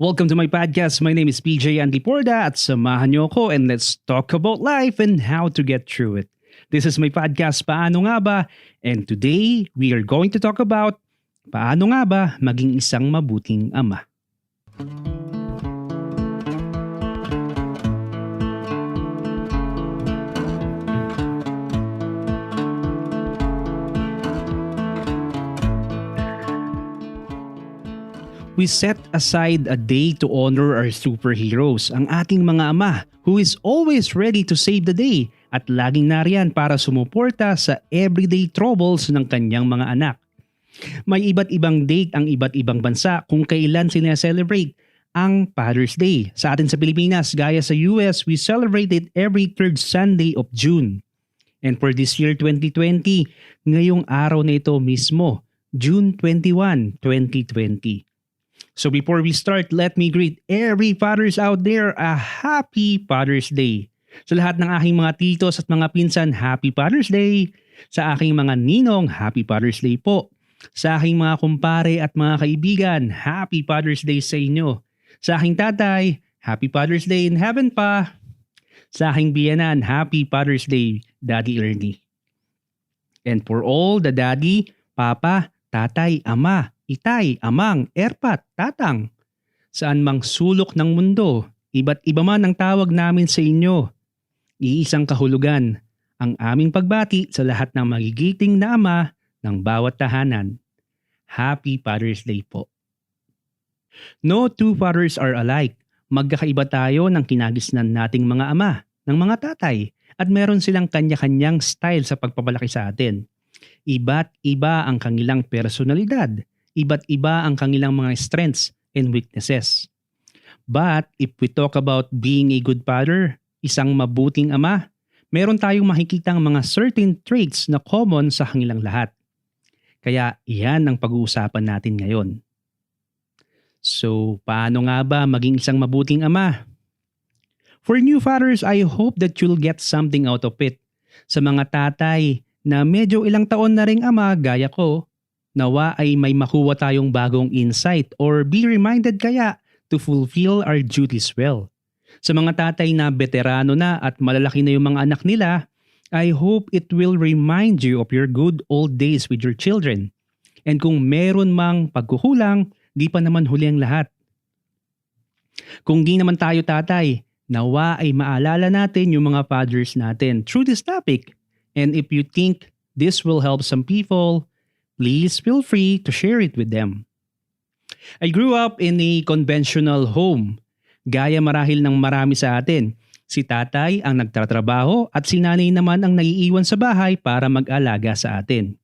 Welcome to my podcast. My name is PJ Andiporda at samahan niyo ako and let's talk about life and how to get through it. This is my podcast, Paano Nga Ba? And today, we are going to talk about paano nga ba maging isang mabuting ama. We set aside a day to honor our superheroes, ang ating mga ama, who is always ready to save the day at laging nariyan para sumuporta sa everyday troubles ng kanyang mga anak. May iba't ibang date ang iba't ibang bansa kung kailan sila celebrate ang Father's Day. Sa atin sa Pilipinas, gaya sa US, we celebrate it every third Sunday of June. And for this year 2020, ngayong araw na ito mismo, June 21, 2020. So before we start, let me greet every fathers out there a happy Father's Day. Sa lahat ng aking mga titos at mga pinsan, happy Father's Day. Sa aking mga ninong, happy Father's Day po. Sa aking mga kumpare at mga kaibigan, happy Father's Day sa inyo. Sa aking tatay, happy Father's Day in heaven pa. Sa aking biyanan, happy Father's Day, Daddy Ernie. And for all the daddy, papa, tatay, ama, itay, amang, erpat, tatang. Saan mang sulok ng mundo, iba't iba man ang tawag namin sa inyo. Iisang kahulugan, ang aming pagbati sa lahat ng magigiting na ama ng bawat tahanan. Happy Father's Day po. No two fathers are alike. Magkakaiba tayo ng kinagisnan nating mga ama, ng mga tatay, at meron silang kanya-kanyang style sa pagpapalaki sa atin. Iba't iba ang kanilang personalidad, iba't iba ang kanilang mga strengths and weaknesses. But if we talk about being a good father, isang mabuting ama, meron tayong makikitang mga certain traits na common sa kanilang lahat. Kaya iyan ang pag-uusapan natin ngayon. So, paano nga ba maging isang mabuting ama? For new fathers, I hope that you'll get something out of it. Sa mga tatay na medyo ilang taon na ring ama gaya ko, Nawa ay may makuha tayong bagong insight or be reminded kaya to fulfill our duties well. Sa mga tatay na veterano na at malalaki na yung mga anak nila, I hope it will remind you of your good old days with your children. And kung meron mang pagkukulang, di pa naman huli ang lahat. Kung di naman tayo tatay, nawa ay maalala natin yung mga fathers natin through this topic. And if you think this will help some people, please feel free to share it with them. I grew up in a conventional home. Gaya marahil ng marami sa atin. Si tatay ang nagtatrabaho at si nanay naman ang naiiwan sa bahay para mag-alaga sa atin.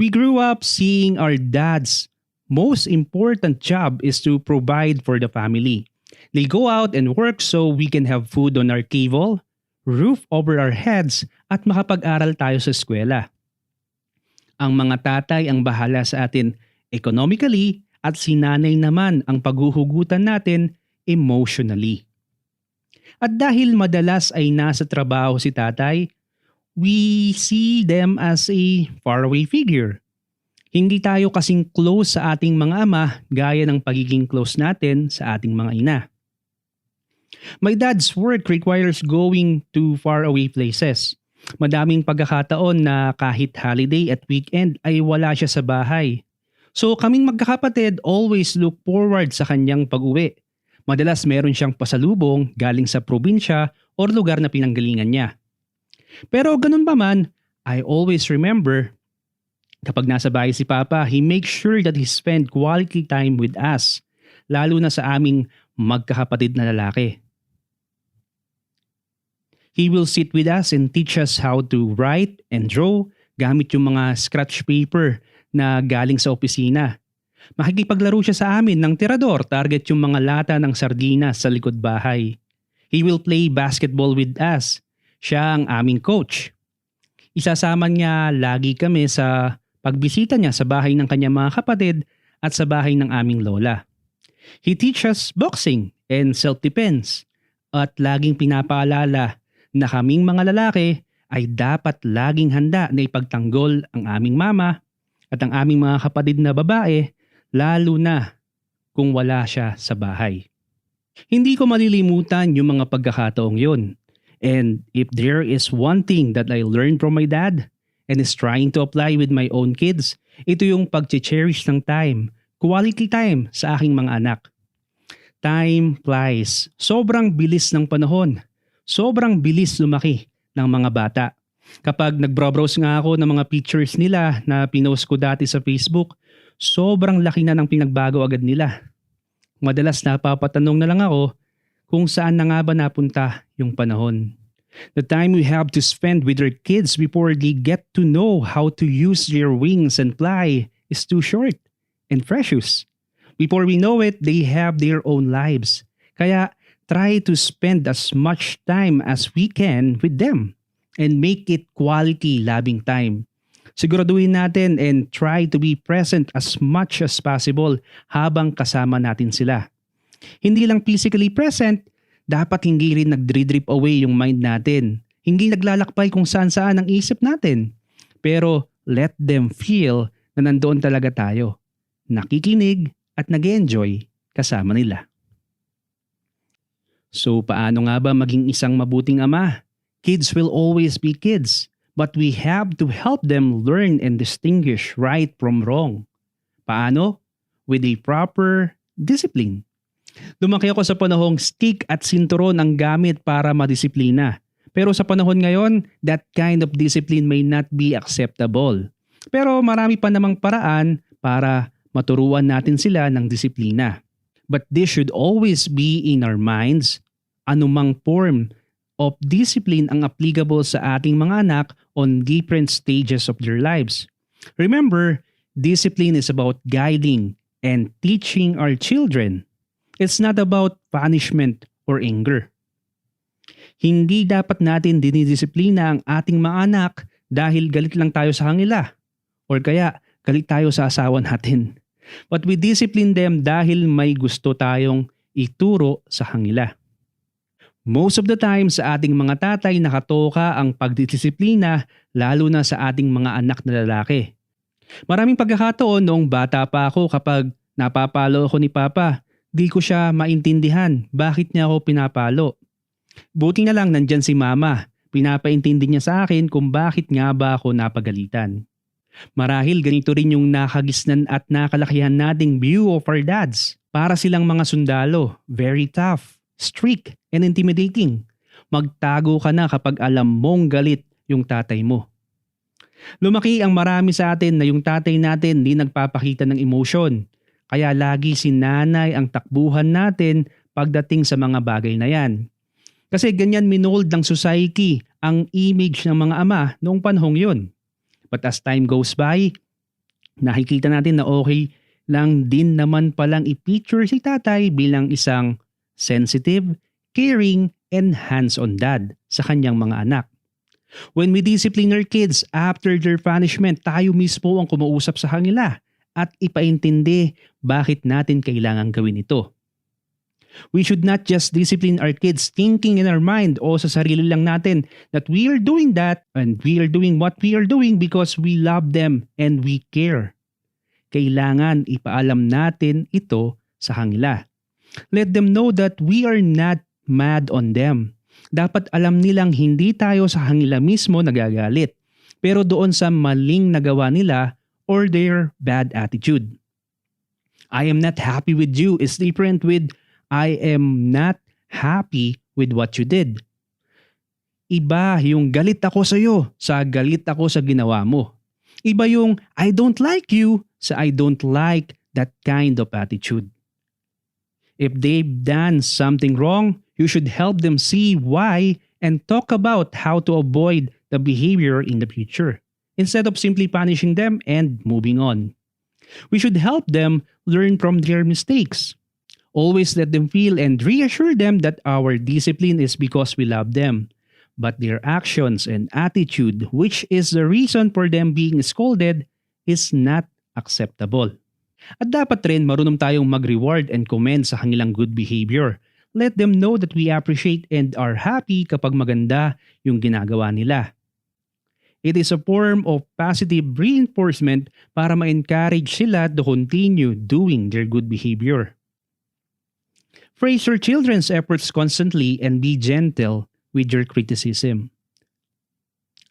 We grew up seeing our dad's most important job is to provide for the family. They go out and work so we can have food on our table, roof over our heads at makapag-aral tayo sa eskwela. Ang mga tatay ang bahala sa atin economically at si nanay naman ang paghuhugutan natin emotionally. At dahil madalas ay nasa trabaho si tatay, we see them as a faraway figure. Hindi tayo kasing close sa ating mga ama gaya ng pagiging close natin sa ating mga ina. My dad's work requires going to faraway places. Madaming pagkakataon na kahit holiday at weekend ay wala siya sa bahay. So kaming magkakapatid always look forward sa kanyang pag-uwi. Madalas meron siyang pasalubong galing sa probinsya o lugar na pinanggalingan niya. Pero ganun pa man, I always remember kapag nasa bahay si Papa, he makes sure that he spend quality time with us, lalo na sa aming magkakapatid na lalaki. He will sit with us and teach us how to write and draw gamit yung mga scratch paper na galing sa opisina. Makikipaglaro siya sa amin ng tirador target yung mga lata ng sardinas sa likod bahay. He will play basketball with us. Siya ang aming coach. Isasama niya lagi kami sa pagbisita niya sa bahay ng kanyang mga kapatid at sa bahay ng aming lola. He teaches boxing and self-defense at laging pinapaalala na kaming mga lalaki ay dapat laging handa na ipagtanggol ang aming mama at ang aming mga kapatid na babae lalo na kung wala siya sa bahay. Hindi ko malilimutan yung mga pagkakataong yun. And if there is one thing that I learned from my dad and is trying to apply with my own kids, ito yung pag-cherish ng time, quality time sa aking mga anak. Time flies. Sobrang bilis ng panahon. Sobrang bilis lumaki ng mga bata. Kapag nagbrowse nga ako ng mga pictures nila na pinost ko dati sa Facebook, sobrang laki na ng pinagbago agad nila. Madalas napapatanong na lang ako kung saan na nga ba napunta yung panahon. The time we have to spend with our kids before they get to know how to use their wings and fly is too short and precious. Before we know it, they have their own lives. Kaya try to spend as much time as we can with them and make it quality loving time. Siguraduhin natin and try to be present as much as possible habang kasama natin sila. Hindi lang physically present, dapat hindi rin nag-drip away yung mind natin. Hindi naglalakbay kung saan saan ang isip natin. Pero let them feel na nandoon talaga tayo. Nakikinig at nag enjoy kasama nila. So paano nga ba maging isang mabuting ama? Kids will always be kids, but we have to help them learn and distinguish right from wrong. Paano? With a proper discipline. Lumaki ako sa panahong stick at sinturon ang gamit para madisiplina. Pero sa panahon ngayon, that kind of discipline may not be acceptable. Pero marami pa namang paraan para maturuan natin sila ng disiplina. But this should always be in our minds, anumang form of discipline ang applicable sa ating mga anak on different stages of their lives. Remember, discipline is about guiding and teaching our children. It's not about punishment or anger. Hindi dapat natin dinidisiplina ang ating mga anak dahil galit lang tayo sa kanila or kaya galit tayo sa asawa natin. But we discipline them dahil may gusto tayong ituro sa kanila. Most of the time sa ating mga tatay nakatoka ang pagdidisiplina lalo na sa ating mga anak na lalaki. Maraming pagkakataon noong bata pa ako kapag napapalo ako ni Papa, Di ko siya maintindihan bakit niya ako pinapalo. Buti na lang nandyan si mama. Pinapaintindi niya sa akin kung bakit nga ba ako napagalitan. Marahil ganito rin yung nakagisnan at nakalakihan nating view of our dads. Para silang mga sundalo, very tough, strict, and intimidating. Magtago ka na kapag alam mong galit yung tatay mo. Lumaki ang marami sa atin na yung tatay natin di nagpapakita ng emotion kaya lagi si nanay ang takbuhan natin pagdating sa mga bagay na yan. Kasi ganyan minold ng society ang image ng mga ama noong panahong yun. But as time goes by, nakikita natin na okay lang din naman palang i-picture si tatay bilang isang sensitive, caring, and hands-on dad sa kanyang mga anak. When we discipline our kids after their punishment, tayo mismo ang kumuusap sa kanila at ipaintindi bakit natin kailangan gawin ito. We should not just discipline our kids thinking in our mind o sa sarili lang natin that we are doing that and we are doing what we are doing because we love them and we care. Kailangan ipaalam natin ito sa kanila. Let them know that we are not mad on them. Dapat alam nilang hindi tayo sa kanila mismo nagagalit. Pero doon sa maling nagawa nila or their bad attitude. I am not happy with you is different with I am not happy with what you did. Iba yung galit ako sa iyo sa galit ako sa ginawa mo. Iba yung I don't like you sa I don't like that kind of attitude. If they've done something wrong, you should help them see why and talk about how to avoid the behavior in the future instead of simply punishing them and moving on. We should help them learn from their mistakes. Always let them feel and reassure them that our discipline is because we love them. But their actions and attitude, which is the reason for them being scolded, is not acceptable. At dapat rin marunong tayong mag-reward and commend sa kanilang good behavior. Let them know that we appreciate and are happy kapag maganda yung ginagawa nila. It is a form of positive reinforcement para ma-encourage sila to continue doing their good behavior. Praise your children's efforts constantly and be gentle with your criticism.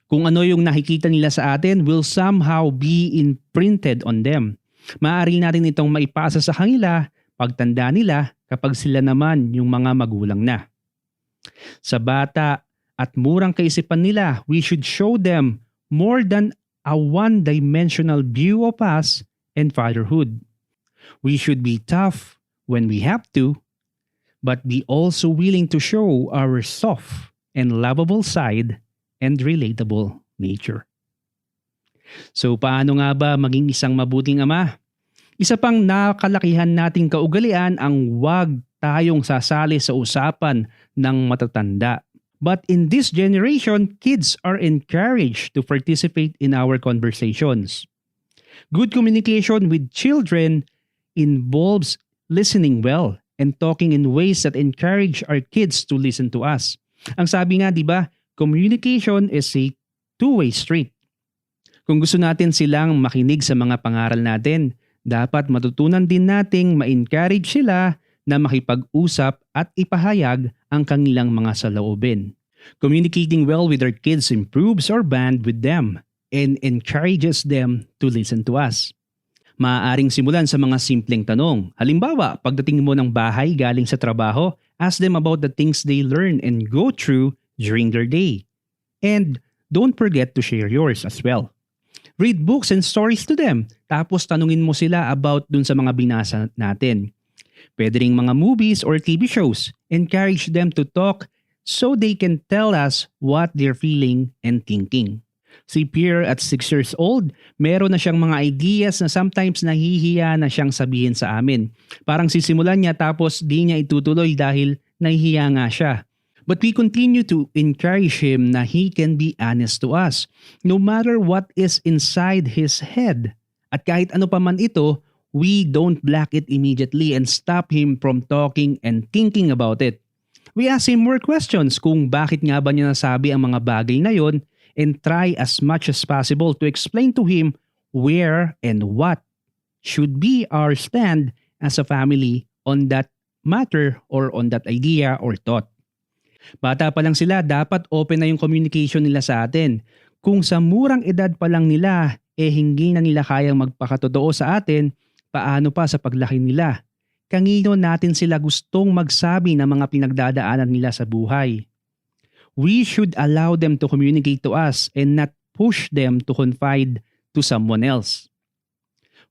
Kung ano yung nakikita nila sa atin will somehow be imprinted on them. Maaari natin itong maipasa sa kanila pagtanda nila kapag sila naman yung mga magulang na. Sa bata at murang kaisipan nila, we should show them more than a one-dimensional view of us and fatherhood. We should be tough when we have to, but be also willing to show our soft and lovable side and relatable nature. So paano nga ba maging isang mabuting ama? Isa pang nakalakihan nating kaugalian ang wag tayong sasali sa usapan ng matatanda. But in this generation, kids are encouraged to participate in our conversations. Good communication with children involves listening well and talking in ways that encourage our kids to listen to us. Ang sabi nga, di ba, communication is a two-way street. Kung gusto natin silang makinig sa mga pangaral natin, dapat matutunan din nating ma-encourage sila na makipag-usap at ipahayag ang kanilang mga saloobin. Communicating well with our kids improves our bond with them and encourages them to listen to us. Maaaring simulan sa mga simpleng tanong. Halimbawa, pagdating mo ng bahay galing sa trabaho, ask them about the things they learn and go through during their day. And don't forget to share yours as well. Read books and stories to them. Tapos tanungin mo sila about dun sa mga binasa natin. Pwede ring mga movies or TV shows. Encourage them to talk so they can tell us what they're feeling and thinking. Si Pierre at 6 years old, meron na siyang mga ideas na sometimes nahihiya na siyang sabihin sa amin. Parang sisimulan niya tapos di niya itutuloy dahil nahihiya nga siya. But we continue to encourage him na he can be honest to us, no matter what is inside his head. At kahit ano pa man ito, we don't block it immediately and stop him from talking and thinking about it. We ask him more questions kung bakit nga ba niya nasabi ang mga bagay na yon and try as much as possible to explain to him where and what should be our stand as a family on that matter or on that idea or thought. Bata pa lang sila, dapat open na yung communication nila sa atin. Kung sa murang edad pa lang nila, eh hindi na nila kayang magpakatotoo sa atin, paano pa sa paglaki nila? Kanino natin sila gustong magsabi ng mga pinagdadaanan nila sa buhay? We should allow them to communicate to us and not push them to confide to someone else.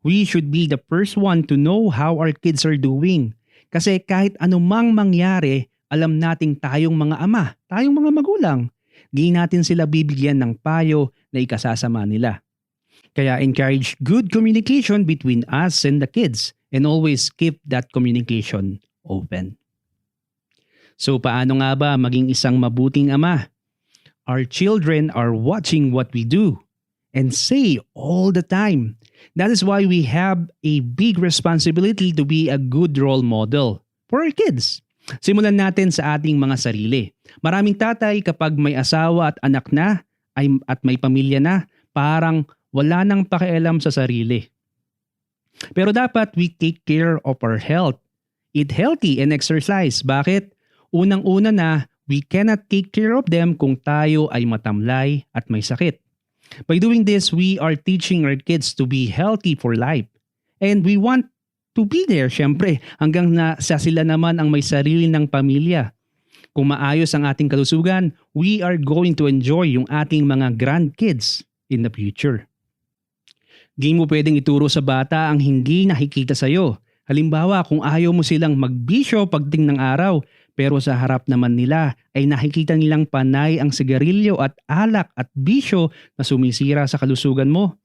We should be the first one to know how our kids are doing. Kasi kahit anumang mangyari, alam nating tayong mga ama, tayong mga magulang, di natin sila bibigyan ng payo na ikasasama nila. Kaya encourage good communication between us and the kids and always keep that communication open. So paano nga ba maging isang mabuting ama? Our children are watching what we do and say all the time. That is why we have a big responsibility to be a good role model for our kids. Simulan natin sa ating mga sarili. Maraming tatay kapag may asawa at anak na ay, at may pamilya na, parang wala nang pakialam sa sarili. Pero dapat we take care of our health. Eat healthy and exercise. Bakit? Unang-una na, we cannot take care of them kung tayo ay matamlay at may sakit. By doing this, we are teaching our kids to be healthy for life. And we want to be there, syempre, hanggang na sa sila naman ang may sarili ng pamilya. Kung maayos ang ating kalusugan, we are going to enjoy yung ating mga grandkids in the future. Di mo pwedeng ituro sa bata ang hindi nakikita sa iyo. Halimbawa, kung ayaw mo silang magbisyo pagting ng araw, pero sa harap naman nila ay nakikita nilang panay ang sigarilyo at alak at bisyo na sumisira sa kalusugan mo.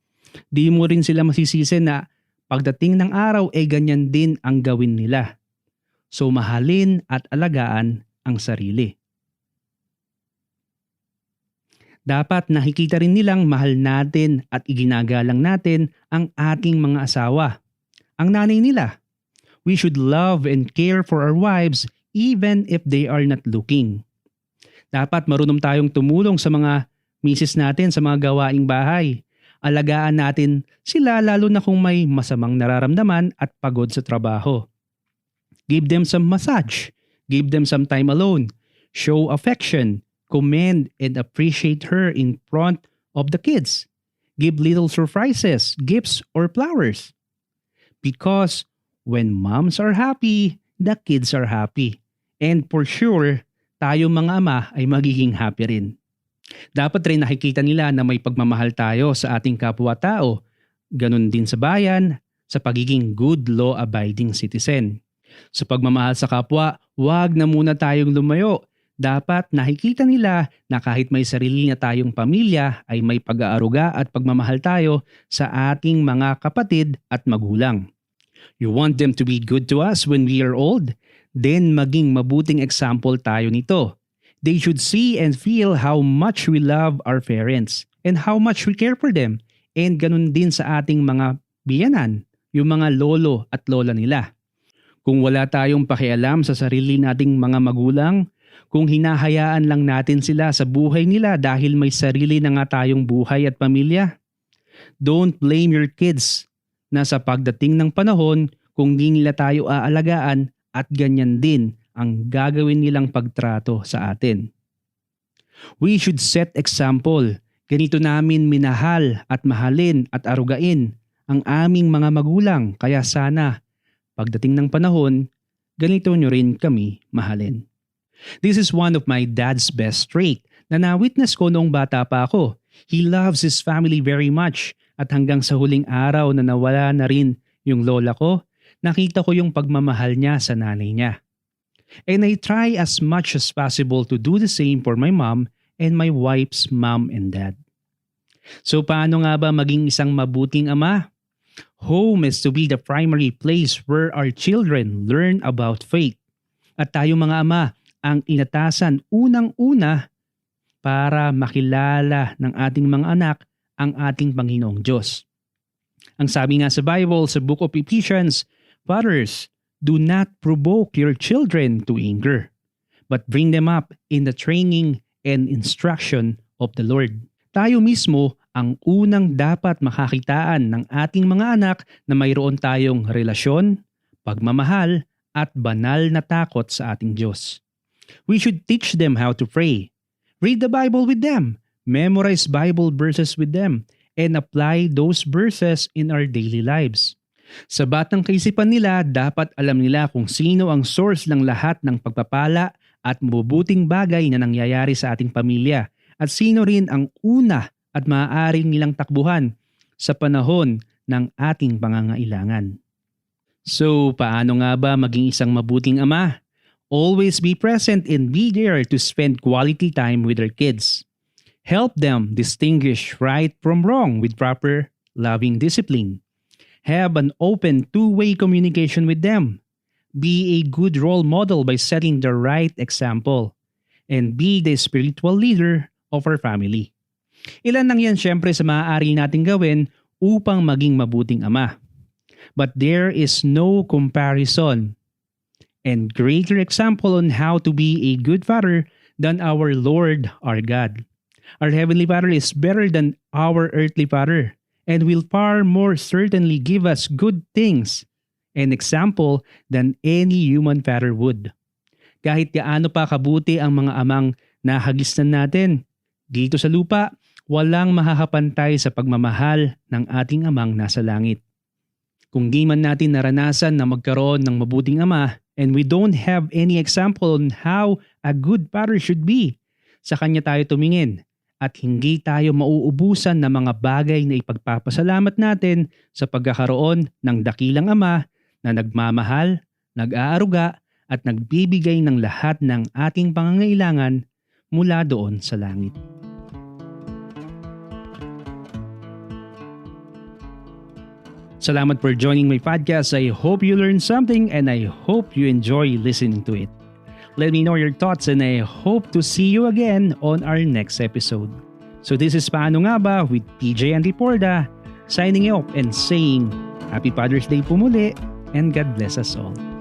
Di mo rin sila masisisi na pagdating ng araw ay ganyan din ang gawin nila. So mahalin at alagaan ang sarili. Dapat nakikita rin nilang mahal natin at iginagalang natin ang ating mga asawa. Ang nanay nila. We should love and care for our wives even if they are not looking. Dapat marunong tayong tumulong sa mga misis natin sa mga gawaing bahay. Alagaan natin sila lalo na kung may masamang nararamdaman at pagod sa trabaho. Give them some massage. Give them some time alone. Show affection. Commend and appreciate her in front of the kids. Give little surprises, gifts, or flowers. Because when moms are happy, the kids are happy. And for sure, tayo mga ama ay magiging happy rin. Dapat rin nakikita nila na may pagmamahal tayo sa ating kapwa-tao. Ganon din sa bayan, sa pagiging good law-abiding citizen. Sa pagmamahal sa kapwa, huwag na muna tayong lumayo. Dapat nakikita nila na kahit may sarili na tayong pamilya ay may pag-aaruga at pagmamahal tayo sa ating mga kapatid at magulang. You want them to be good to us when we are old? Then maging mabuting example tayo nito. They should see and feel how much we love our parents and how much we care for them. And ganun din sa ating mga biyanan, yung mga lolo at lola nila. Kung wala tayong pakialam sa sarili nating mga magulang, kung hinahayaan lang natin sila sa buhay nila dahil may sarili na nga tayong buhay at pamilya, don't blame your kids na sa pagdating ng panahon kung di nila tayo aalagaan at ganyan din ang gagawin nilang pagtrato sa atin. We should set example. Ganito namin minahal at mahalin at arugain ang aming mga magulang kaya sana pagdating ng panahon, ganito nyo rin kami mahalin. This is one of my dad's best trait na na-witness ko noong bata pa ako. He loves his family very much at hanggang sa huling araw na nawala na rin yung lola ko, nakita ko yung pagmamahal niya sa nanay niya. And I try as much as possible to do the same for my mom and my wife's mom and dad. So paano nga ba maging isang mabuting ama? Home is to be the primary place where our children learn about faith. At tayo mga ama, ang inatasan unang-una para makilala ng ating mga anak ang ating Panginoong Diyos. Ang sabi nga sa Bible sa Book of Ephesians, Fathers, do not provoke your children to anger, but bring them up in the training and instruction of the Lord. Tayo mismo ang unang dapat makakitaan ng ating mga anak na mayroon tayong relasyon, pagmamahal, at banal na takot sa ating Diyos. We should teach them how to pray. Read the Bible with them. Memorize Bible verses with them and apply those verses in our daily lives. Sa batang kaisipan nila, dapat alam nila kung sino ang source ng lahat ng pagpapala at mabubuting bagay na nangyayari sa ating pamilya at sino rin ang una at maaaring nilang takbuhan sa panahon ng ating pangangailangan. So, paano nga ba maging isang mabuting ama? Always be present and be there to spend quality time with our kids. Help them distinguish right from wrong with proper, loving discipline. Have an open two-way communication with them. Be a good role model by setting the right example. And be the spiritual leader of our family. Ilan lang yan syempre sa maaari nating gawin upang maging mabuting ama. But there is no comparison and greater example on how to be a good father than our Lord our God. Our Heavenly Father is better than our earthly Father and will far more certainly give us good things and example than any human father would. Kahit gaano pa kabuti ang mga amang nahagisnan natin, dito sa lupa, walang mahahapantay sa pagmamahal ng ating amang nasa langit. Kung di man natin naranasan na magkaroon ng mabuting ama, And we don't have any example on how a good father should be. Sa kanya tayo tumingin at hindi tayo mauubusan ng mga bagay na ipagpapasalamat natin sa pagkakaroon ng dakilang ama na nagmamahal, nag-aaruga at nagbibigay ng lahat ng ating pangangailangan mula doon sa langit. Salamat for joining my podcast. I hope you learned something and I hope you enjoy listening to it. Let me know your thoughts and I hope to see you again on our next episode. So this is Paano Nga Ba with PJ and Porda signing off and saying Happy Father's Day po muli and God bless us all.